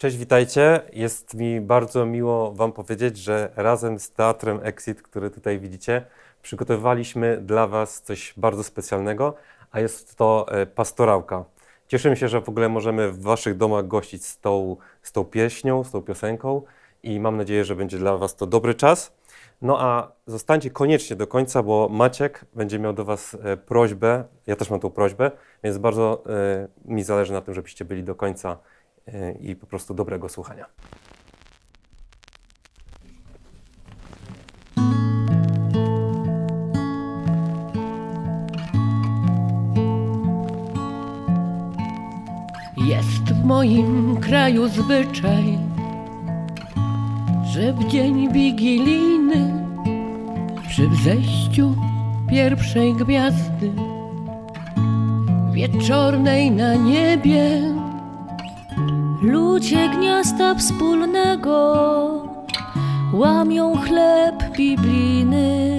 Cześć, witajcie. Jest mi bardzo miło Wam powiedzieć, że razem z Teatrem Exit, który tutaj widzicie, przygotowaliśmy dla Was coś bardzo specjalnego, a jest to e, pastorałka. Cieszymy się, że w ogóle możemy w Waszych domach gościć z tą, z tą pieśnią, z tą piosenką i mam nadzieję, że będzie dla Was to dobry czas. No a zostańcie koniecznie do końca, bo Maciek będzie miał do Was e, prośbę, ja też mam tą prośbę, więc bardzo e, mi zależy na tym, żebyście byli do końca i po prostu dobrego słuchania. Jest w moim kraju zwyczaj, że w dzień wigilijny przy wzejściu pierwszej gwiazdy wieczornej na niebie Ludzie gniazda wspólnego łamią chleb biblijny,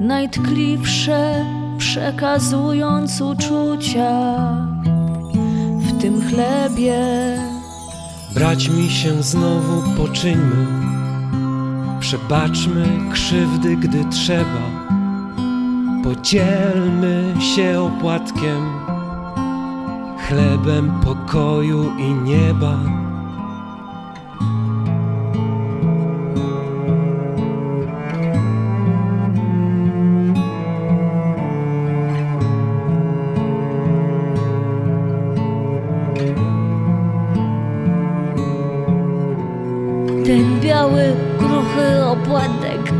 najtkliwsze przekazując uczucia w tym chlebie. Braćmi się znowu poczyńmy, przebaczmy krzywdy, gdy trzeba. Podzielmy się opłatkiem, chlebem pokoju i nieba. Ten biały, kruchy opłatek,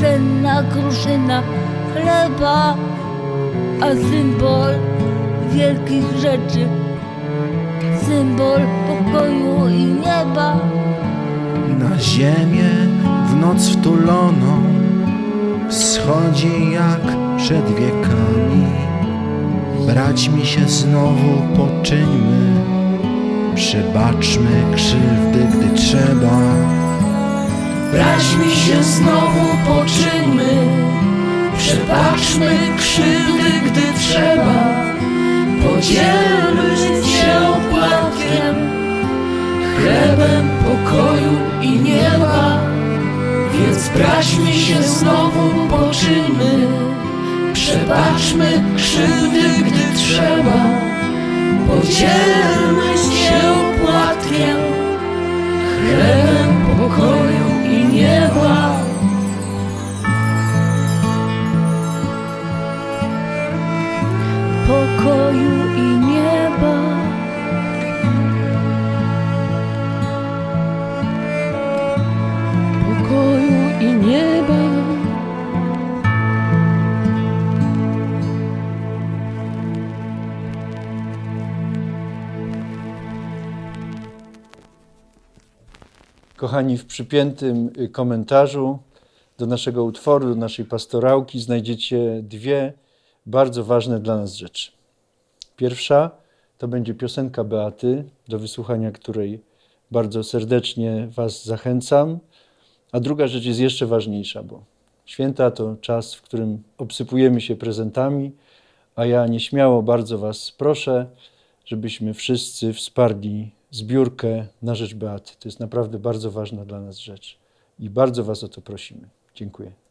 cenna kruszyna chleba, a symbol wielkich rzeczy, symbol pokoju i nieba. Na ziemię w noc wtuloną wschodzi jak przed wiekami. Braćmi się znowu poczyńmy, przebaczmy krzywdy, gdy trzeba. Braćmi się znowu poczyńmy, przebaczmy krzywdy, gdy trzeba. Podzielmy się opłatkiem, chlebem pokoju i nieba. Więc braćmi się znowu poczyńmy, przebaczmy krzywdy, gdy trzeba. Podzielmy się pokoju i nieba. Pokoju i nieba. Kochani, w przypiętym y, komentarzu do naszego utworu, do naszej pastorałki znajdziecie dwie bardzo ważne dla nas rzeczy. Pierwsza to będzie piosenka Beaty, do wysłuchania której bardzo serdecznie Was zachęcam. A druga rzecz jest jeszcze ważniejsza, bo święta to czas, w którym obsypujemy się prezentami, a ja nieśmiało bardzo Was proszę, żebyśmy wszyscy wsparli zbiórkę na rzecz Beaty. To jest naprawdę bardzo ważna dla nas rzecz i bardzo Was o to prosimy. Dziękuję.